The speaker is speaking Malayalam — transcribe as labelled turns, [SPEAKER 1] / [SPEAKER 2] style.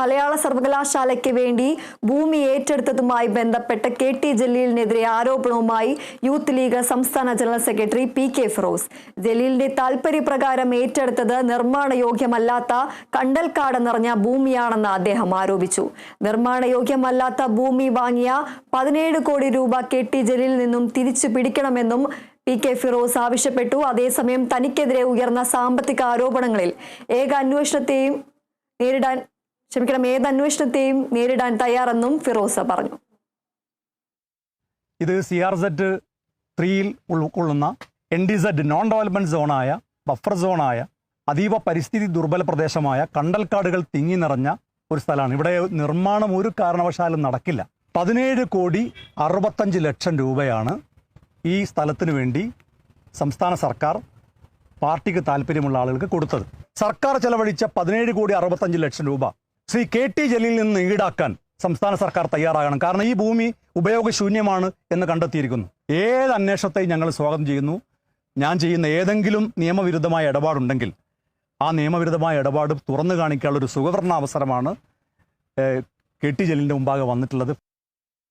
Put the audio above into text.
[SPEAKER 1] മലയാള സർവകലാശാലയ്ക്ക് വേണ്ടി ഭൂമി ഏറ്റെടുത്തതുമായി ബന്ധപ്പെട്ട കെ ടി ജലീലിനെതിരെ ആരോപണവുമായി യൂത്ത് ലീഗ് സംസ്ഥാന general secretary P K Firoz. ജലീലിന്റെ താൽപര്യപ്രകാരം ഏറ്റെടുത്തത് നിർമ്മാണ യോഗ്യമല്ലാത്ത കണ്ടൽക്കാട് നിറഞ്ഞ ഭൂമിയാണെന്ന് അദ്ദേഹം ആരോപിച്ചു. നിർമ്മാണ യോഗ്യമല്ലാത്ത ഭൂമി വാങ്ങിയ പതിനേഴ് കോടി രൂപ കെ ടി ജലീലിൽ നിന്നും തിരിച്ചു പിടിക്കണമെന്നും പി കെ ഫിറോസ് ആവശ്യപ്പെട്ടു. അതേസമയം തനിക്കെതിരെ ഉയർന്ന സാമ്പത്തിക ആരോപണങ്ങളിൽ ഏക അന്വേഷണത്തെയും നേരിടാൻ ക്ഷമിക്കണം ഏത് അന്വേഷണത്തെയും നേരിടാൻ തയ്യാറെന്നും ഫിറോസ പറഞ്ഞു.
[SPEAKER 2] ഇത് സി ആർ സെറ്റ് ത്രീയിൽ ഉൾക്കൊള്ളുന്ന N D Z non development സോണായ buffer സോണായ അതീവ പരിസ്ഥിതി ദുർബല പ്രദേശമായ കണ്ടൽക്കാടുകൾ തിങ്ങി നിറഞ്ഞ ഒരു സ്ഥലമാണ്. ഇവിടെ നിർമ്മാണം ഒരു കാരണവശാലും നടക്കില്ല. പതിനേഴ് കോടി അറുപത്തഞ്ച് ലക്ഷം രൂപയാണ് ഈ സ്ഥലത്തിന് വേണ്ടി സംസ്ഥാന സർക്കാർ പാർട്ടിക്ക് താല്പര്യമുള്ള ആളുകൾക്ക് കൊടുത്തത്. സർക്കാർ ചെലവഴിച്ച പതിനേഴ് കോടി അറുപത്തഞ്ച് ലക്ഷം രൂപ ശ്രീ കെ ടി ജലീലിൽ നിന്ന് ഈടാക്കാൻ സംസ്ഥാന സർക്കാർ തയ്യാറാകണം. കാരണം ഈ ഭൂമി ഉപയോഗശൂന്യമാണ് എന്ന് കണ്ടെത്തിയിരിക്കുന്നു. ഏത് അന്വേഷണത്തെയും ഞങ്ങൾ സ്വാഗതം ചെയ്യുന്നു. ഞാൻ ചെയ്യുന്ന ഏതെങ്കിലും നിയമവിരുദ്ധമായ ഇടപാടുണ്ടെങ്കിൽ ആ നിയമവിരുദ്ധമായ ഇടപാട് തുറന്നു കാണിക്കാനുള്ള ഒരു സുഖവർണ അവസരമാണ് കെ ടി ജലീലിന്റെ മുമ്പാകെ വന്നിട്ടുള്ളത്.